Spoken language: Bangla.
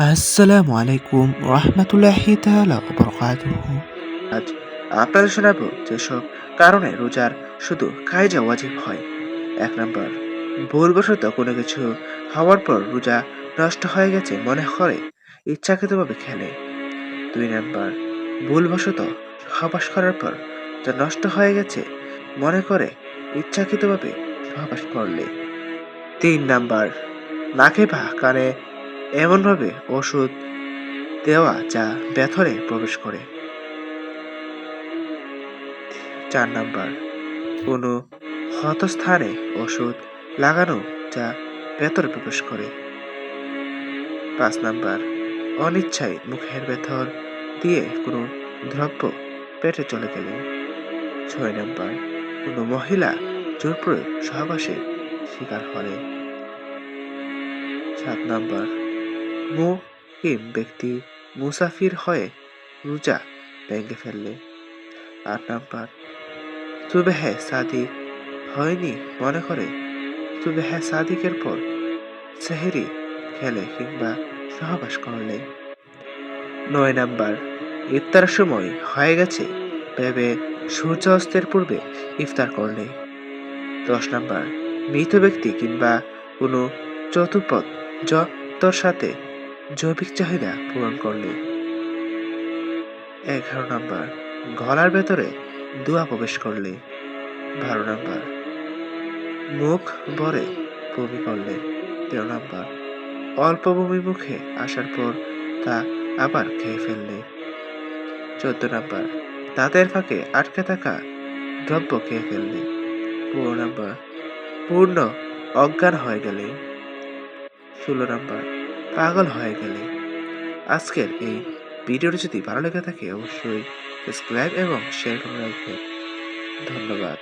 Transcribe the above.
আসসালামু আলাইকুম রহমতুল্লাহি আজ আপনাদের শোনাবো যেসব কারণে রোজার শুধু কায়জা ওয়াজিব হয়। এক নম্বর, ভুলবশত কোনো কিছু হওয়ার পর রোজা নষ্ট হয়ে গেছে মনে করে, ইচ্ছাকৃতভাবে খেলে। দুই নম্বর, ভুলবশত সহবাস করার পর যা নষ্ট হয়ে গেছে মনে করে, ইচ্ছাকৃতভাবে সহবাস করলে। তিন নাম্বার, নাকে বা কানে এমনভাবে ওষুধ দেওয়া যা ব্যথরে প্রবেশ করে। চার নাম্বার, কোনো হতস্থানে ওষুধ লাগানো যা ভেতরে প্রবেশ করে। পাঁচ নাম্বার, অনিচ্ছায় মুখের ভেতর দিয়ে কোনো দ্রব্য পেটে চলে গেলে। ছয় নাম্বার, কোনো মহিলা জোর প্রয়োগ সহবাসে শিকার হলে। সাত নাম্বার মুকিম ব্যক্তি মুসাফির হয়ে রোজা ভেঙে ফেললে? আট নাম্বার। সুবেহে সাদিক হয়নি মনে করে। সুবেহে সাদিকের পর সেহেরি খেলে কিংবা সহবাস করলে। নয় নাম্বার। ইফতার সময় হয়ে গেছে ভেবে সূর্য অস্তের পূর্বে ইফতার করলে। দশ নাম্বার। মৃত ব্যক্তি কিংবা কোনো চতুপথ যতর সাথে জৈবিক চাহিদা পূরণ করলে। এগারো নাম্বার, গলার ভেতরে দুয়া প্রবেশ করলে। বারো নাম্বার, মুখ ভরে বমি করলে। তেরো নাম্বার, অল্প বমি মুখে আসার পর তা আবার খেয়ে ফেললে। চোদ্দ নাম্বার, দাঁতের ফাঁকে আটকে থাকা দ্রব্য খেয়ে ফেললে। পনেরো নাম্বার, পূর্ণ অজ্ঞান হয়ে গেলে। ষোলো নাম্বার পাগল হয়ে গেলে। আজকের এই ভিডিওটি যদি ভালো লেগে থাকে, অবশ্যই সাবস্ক্রাইব এবং শেয়ার করে রাখবেন। ধন্যবাদ।